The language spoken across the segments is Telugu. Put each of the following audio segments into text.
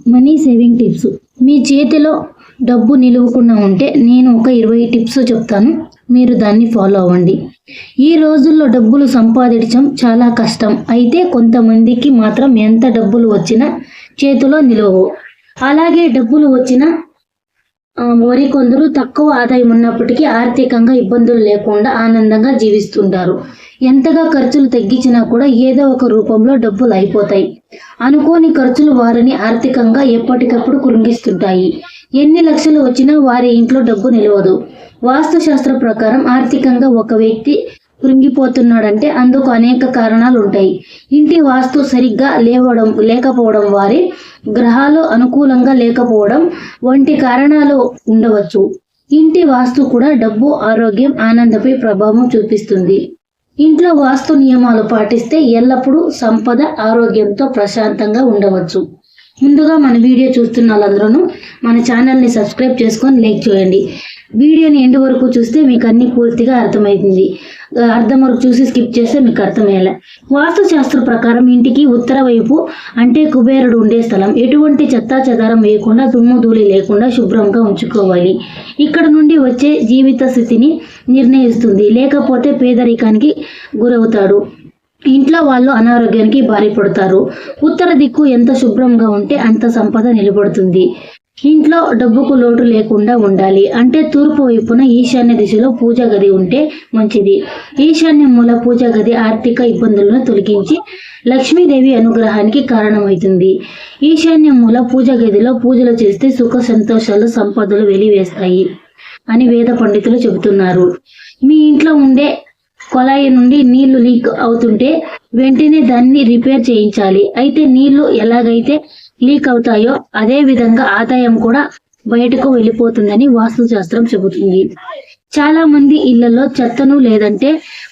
Money saving tips. మీ చేతిలో డబ్బు నిలువకుండా ఉంటే నేను ఒక ఇరవై టిప్స్ చెప్తాను. మీరు దాన్ని ఫాలో అవ్వండి. ఈ రోజుల్లో డబ్బులు సంపాదించడం చాలా కష్టం. అయితే కొంతమందికి మాత్రం ఎంత డబ్బులు వచ్చినా చేతిలో నిలవవు అలాగే డబ్బులు వచ్చినా ఆ, మరి కొందరు తక్కువ ఆదాయం ఉన్నప్పటికీ ఆర్థికంగా ఇబ్బందులు లేకుండా ఆనందంగా జీవిస్తుంటారు. ఎంతగా ఖర్చులు తగ్గించినా కూడా ఏదో ఒక రూపంలో డబ్బులు అయిపోతాయి. అనుకోని ఖర్చులు వారిని ఆర్థికంగా ఎప్పటికప్పుడు కృంగిస్తుంటాయి. ఎన్ని లక్షలు వచ్చినా వారి ఇంట్లో డబ్బు నిలవదు. వాస్తు శాస్త్ర ప్రకారం ఆర్థికంగా ఒక వ్యక్తి కృంగిపోతున్నాడంటే అందుకు అనేక కారణాలు ఉంటాయి. ఇంటి వాస్తు సరిగ్గా లేవడం లేకపోవడం వారి గ్రహాలు అనుకూలంగా లేకపోవడం వంటి కారణాలు ఉండవచ్చు. ఇంటి వాస్తు కూడా డబ్బు ఆరోగ్యం ఆనందపై ప్రభావం చూపిస్తుంది. ఇంట్లో వాస్తు నియమాలు పాటిస్తే ఎల్లప్పుడూ సంపద ఆరోగ్యంతో ప్రశాంతంగా ఉండవచ్చు. ముందుగా మన వీడియో చూస్తున్న వాళ్ళందరూ మన ఛానల్ని సబ్స్క్రైబ్ చేసుకొని లైక్ చేయండి. వీడియోని ఎండ్ వరకు చూస్తే మీకు అన్ని పూర్తిగా అర్థమవుతుంది. అర్థం వరకు చూసి స్కిప్ చేస్తే మీకు అర్థమయ్యేలా. వాస్తుశాస్త్ర ప్రకారం ఇంటికి ఉత్తర వైపు అంటే కుబేరుడు ఉండే స్థలం. ఎటువంటి చెత్తా చెదారం వేయకుండా దుమ్ము ధూళి లేకుండా శుభ్రంగా ఉంచుకోవాలి. ఇక్కడ నుండి వచ్చే జీవిత స్థితిని నిర్ణయిస్తుంది. లేకపోతే పేదరికానికి గురవుతాడు. ఇంట్లో వాళ్ళు అనారోగ్యానికి బారిపడతారు ఉత్తర దిక్కు ఎంత శుభ్రంగా ఉంటే అంత సంపద నిలబడుతుంది. ఇంట్లో డబ్బుకు లోటు లేకుండా ఉండాలి. అంటే తూర్పు వైపున ఈశాన్య దిశలో పూజ గది ఉంటే మంచిది. ఈశాన్య మూల పూజ గది ఆర్థిక ఇబ్బందులను తొలగించి లక్ష్మీదేవి అనుగ్రహానికి కారణమవుతుంది. ఈశాన్య మూల పూజ గదిలో పూజలు చేస్తే సుఖ సంతోషాలు సంపదలు వెలివేస్తాయి అని వేద పండితులు చెబుతున్నారు. మీ ఇంట్లో ఉండే కొలాయి నుండి నీళ్ళు లీక్ అవుతుంటే వెంటనే దాన్ని రిపేర్ చేయించాలి. అయితే నీళ్ళు ఎలాగైతే లీక్ అవుతాయో అదే విధంగా ఆదాయం కూడా బయటకు వెళ్ళిపోతుందని వాస్తు శాస్త్రం చెబుతుంది. చాలా మంది ఇళ్ళలో చెత్తను లేదంటే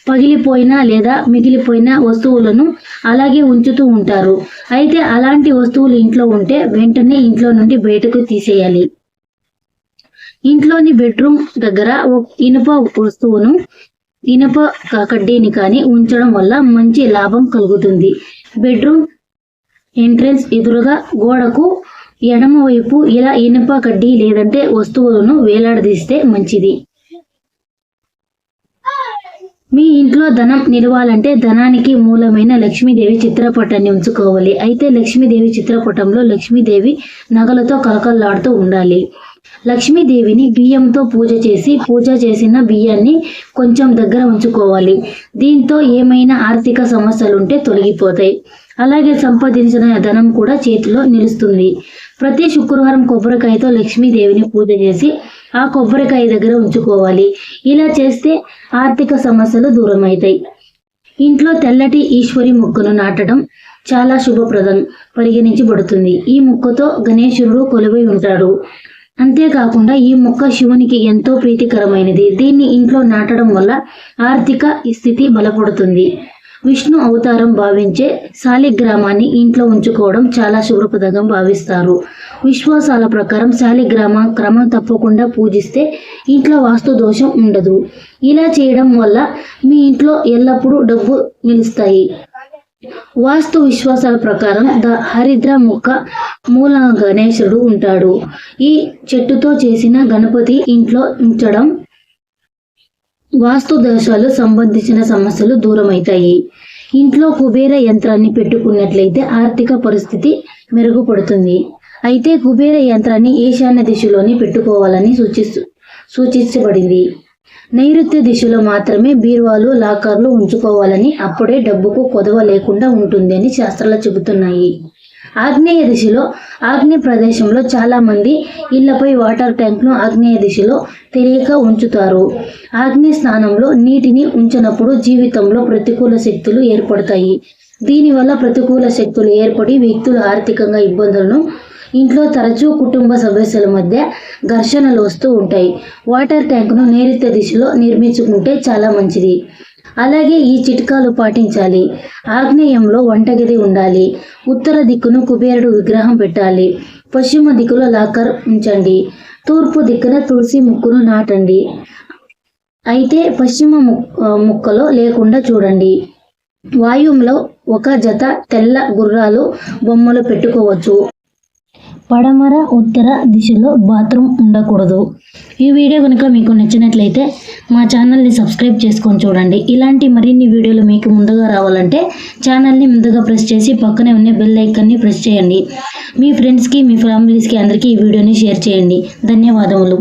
పగిలిపోయిన లేదా మిగిలిపోయిన వస్తువులను అలాగే ఉంచుతూ ఉంటారు. అయితే అలాంటి వస్తువులు ఇంట్లో ఉంటే వెంటనే ఇంట్లో నుండి బయటకు తీసేయాలి. ఇంట్లోని బెడ్రూమ్ దగ్గర ఒక ఇనుప వస్తువును ఇనుప కడ్డీని కానీ ఉంచడం వల్ల మంచి లాభం కలుగుతుంది. బెడ్రూమ్ ఎంట్రన్స్ ఎదురుగా గోడకు ఎడమవైపు ఇలా ఇనుప కడ్డీ లేదంటే వస్తువులను వేలాడదీస్తే మంచిది. మీ ఇంట్లో ధనం నిలవాలంటే ధనానికి మూలమైన లక్ష్మీదేవి చిత్రపటాన్ని ఉంచుకోవాలి. అయితే లక్ష్మీదేవి చిత్రపటంలో లక్ష్మీదేవి నగలతో కలకల్లాడుతూ ఉండాలి. లక్ష్మీదేవిని బియ్యంతో పూజ చేసి పూజ చేసిన బియ్యాన్ని కొంచెం దగ్గర ఉంచుకోవాలి. దీంతో ఏమైనా ఆర్థిక సమస్యలుంటే తొలగిపోతాయి. అలాగే సంపాదించిన ధనం కూడా చేతిలో నిలుస్తుంది. ప్రతి శుక్రవారం కొబ్బరికాయతో లక్ష్మీదేవిని పూజ చేసి ఆ కొబ్బరికాయ దగ్గర ఉంచుకోవాలి. ఇలా చేస్తే ఆర్థిక సమస్యలు దూరం అవుతాయి ఇంట్లో తెల్లటి ఈశ్వరి మొక్కను నాటడం చాలా శుభప్రదం పరిగణించబడుతుంది. ఈ మొక్కతో గణేశుడు కొలువై ఉంటాడు. అంతేకాకుండా ఈ మొక్క శివునికి ఎంతో ప్రీతికరమైనది. దీన్ని ఇంట్లో నాటడం వల్ల ఆర్థిక స్థితి బలపడుతుంది. విష్ణు అవతారం భావించే శాలిగ్రామాన్ని ఇంట్లో ఉంచుకోవడం చాలా శుభ్రపదంగా భావిస్తారు. విశ్వాసాల ప్రకారం శాలిగ్రామ క్రమం తప్పకుండా పూజిస్తే ఇంట్లో వాస్తు దోషం ఉండదు. ఇలా చేయడం వల్ల మీ ఇంట్లో ఎల్లప్పుడూ డబ్బు నిలుస్తాయి. వాస్తు విశ్వాసాల ప్రకారం ద హరిద్ర మొక్క మూల గణేశుడు ఉంటాడు. ఈ చెట్టుతో చేసిన గణపతి ఇంట్లో ఉంచడం వాస్తు దోషాలు సంబంధించిన సమస్యలు దూరమవుతాయి ఇంట్లో కుబేర యంత్రాన్ని పెట్టుకున్నట్లయితే ఆర్థిక పరిస్థితి మెరుగుపడుతుంది. అయితే కుబేర యంత్రాన్ని ఈశాన్య దిశలోనే పెట్టుకోవాలని సూచిస్తు సూచించబడింది. నైరుత్య దిశలో మాత్రమే బీరువాలు లాకర్లు ఉంచుకోవాలని అప్పుడే డబ్బుకు కొదవ లేకుండా ఉంటుంది అని శాస్త్రాలు చెబుతున్నాయి. ఆగ్నేయ దిశలో ఆగ్నేయ ప్రదేశంలో చాలా మంది ఇళ్ళపై వాటర్ ట్యాంక్ను ఆగ్నేయ దిశలో తెలియక ఉంచుతారు. ఆగ్నేయ స్థానంలో నీటిని ఉంచినప్పుడు జీవితంలో ప్రతికూల శక్తులు ఏర్పడతాయి. దీనివల్ల ప్రతికూల శక్తులు ఏర్పడి వ్యక్తులు ఆర్థికంగా ఇబ్బందులను ఇంట్లో తరచూ కుటుంబ సభ్యుల మధ్య ఘర్షణలు వస్తూ ఉంటాయి. వాటర్ ట్యాంక్ను నైరుత్య దిశలో నిర్మించుకుంటే చాలా మంచిది. అలాగే ఈ చిట్కాలు పాటించాలి. ఆగ్నేయంలో వంటగది ఉండాలి. ఉత్తర దిక్కును కుబేరుడు విగ్రహం పెట్టాలి. పశ్చిమ దిక్కులో లాకర్ ఉంచండి. తూర్పు దిక్కున తులసి ముక్కును నాటండి. అయితే పశ్చిమ ముక్కలో లేకుండా చూడండి. వాయువులో ఒక జత తెల్ల గుర్రాలు బొమ్మలు పెట్టుకోవచ్చు. పడమర ఉత్తర దిశలో బాత్రూమ్ ఉండకూడదు. ఈ వీడియో కనుక మీకు నచ్చినట్లయితే మా ఛానల్ని సబ్స్క్రైబ్ చేసుకొని చూడండి. ఇలాంటి మరిన్ని వీడియోలు మీకు ముందుగా రావాలంటే ఛానల్ని ముందుగా ప్రెస్ చేసి పక్కనే ఉన్న బెల్ ఐకాన్ని ప్రెస్ చేయండి. మీ ఫ్రెండ్స్కి మీ ఫ్యామిలీస్కి అందరికీ ఈ వీడియోని షేర్ చేయండి. ధన్యవాదములు.